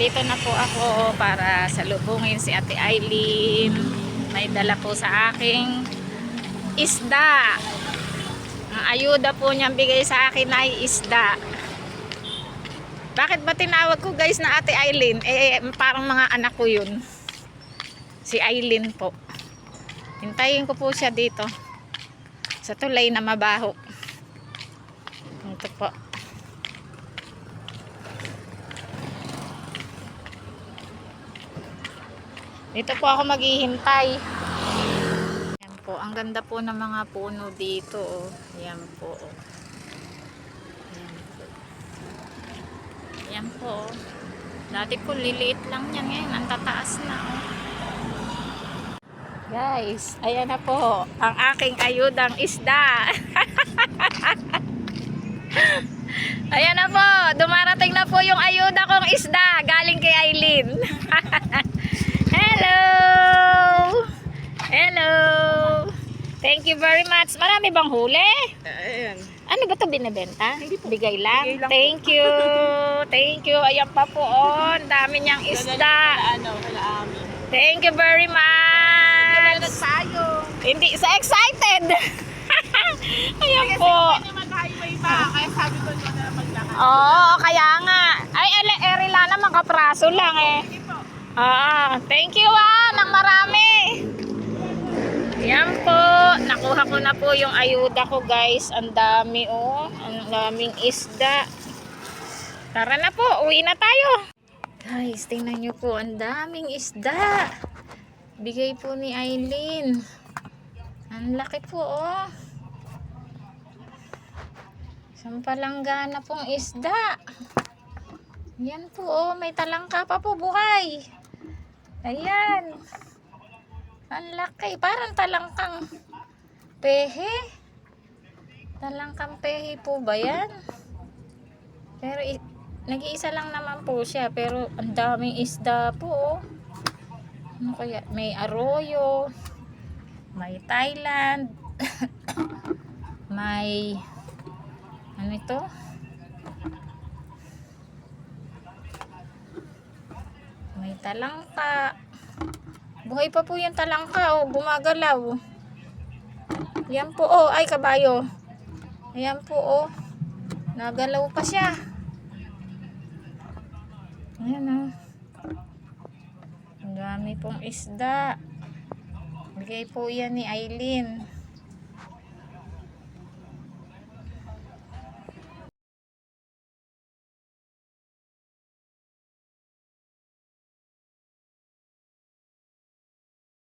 Nandito na po ako para salubungin si Ate Eileen. May dala po sa aking isda. Ang ayuda po niyang bigay sa akin ay isda. Bakit ba tinawag ko guys na Ate Eileen? Eh, parang mga anak ko yun. Si Eileen po. Hintayin ko po siya dito. Sa tulay na mabaho. Ito po. Dito po ako maghihintay. Yan po. Ang ganda po ng mga puno dito. Oh. Yan po. oh. Yan po. Yan po. oh. Dati po liliit lang yan ngayon. Ang tataas na. Oh. Guys, ayan na po. Ang aking ayudang isda. ayan na po. Dumarating na po yung ayuda kong isda. Galing kay Aileen. you very much. Marami bang huli? Ayan. Ano ba to binibenta? Hindi po. Bigay lang? Bigay lang po. Thank you. Thank you. Ayan pa po. Oh, ang dami niyang isda. Ano. Thank you very much. Tayo. Hindi, sa excited. Ayan po. Kasi mag-highway pa. Kaya sabi ko na maglakad. Oo, kaya nga. Ay, ele, erila naman, kapraso lang eh. Po. Ah, thank you ah, ng marami. Yan po, nakuha ko na po yung ayuda ko guys. Ang dami oh, ang daming isda. Tara na po, uwi na tayo. Guys, tingnan nyo po, ang daming isda. Bigay po ni Aileen. Ang laki po oh. Sampalanggana pong isda. Yan po oh, may talangka pa po buhay. Ayan. Ang laki. Parang talangkang pehe. Talangkang pehe po ba yan? Pero nag-iisa lang naman po siya. Pero ang daming isda po. oh. Ano kaya? May arroyo. May Thailand. may ano ito? May talangka. Buhay pa po yung talangka, oh. Gumagalaw. Yan po, oh. Ay, kabayo. Ayan po, oh. Nagalaw pa siya. Ayan, oh. Ang dami pong isda. Bigay po yan ni Aileen.